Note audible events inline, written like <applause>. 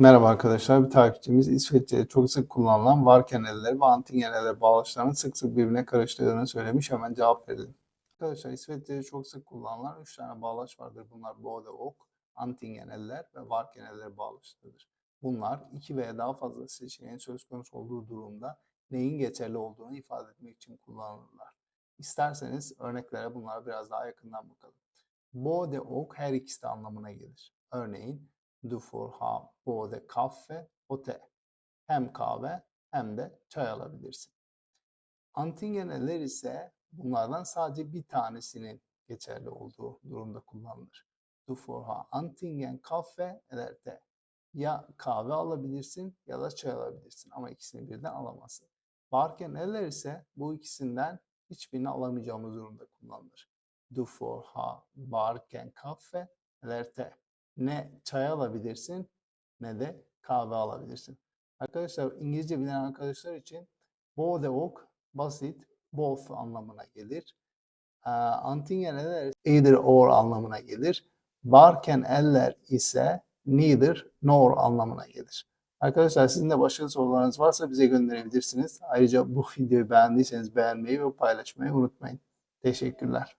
Merhaba arkadaşlar, bir takipçimiz İsveççe'de çok sık kullanılan varken eller ve antingen eller bağlaçlarının sık sık birbirine karıştığını söylemiş. Hemen cevap verelim. Arkadaşlar İsveççe'de çok sık kullanılan 3 tane bağlaç vardır. Bunlar både ok, antingen eller ve varken eller bağlaçlarıdır. Bunlar iki veya daha fazla seçeneğin söz konusu olduğu durumda neyin geçerli olduğunu ifade etmek için kullanılırlar. İsterseniz örneklere bunlara biraz daha yakından bakalım. Både ok her ikisi de anlamına gelir. Örneğin Du ha både kaffe och te. Hem kahve hem de çay alabilirsin. Antingeneler ise bunlardan sadece bir tanesinin geçerli olduğu durumda kullanılır. Du ha antingen kaffe eller te. Ya kahve alabilirsin ya da çay alabilirsin ama ikisini birden alamazsın. Varken eller ise bu ikisinden hiçbirini alamayacağımız durumda kullanılır. Du får ha varken kaffe eller te ne çay alabilirsin ne de kahve alabilirsin. Arkadaşlar İngilizce bilen arkadaşlar için både ok basit both anlamına gelir. Ee, Antingen eller either or anlamına gelir. Varken eller ise neither nor anlamına gelir. Arkadaşlar sizin de başka sorularınız varsa bize gönderebilirsiniz. Ayrıca bu <laughs> videoyu beğendiyseniz beğenmeyi ve paylaşmayı unutmayın. Teşekkürler.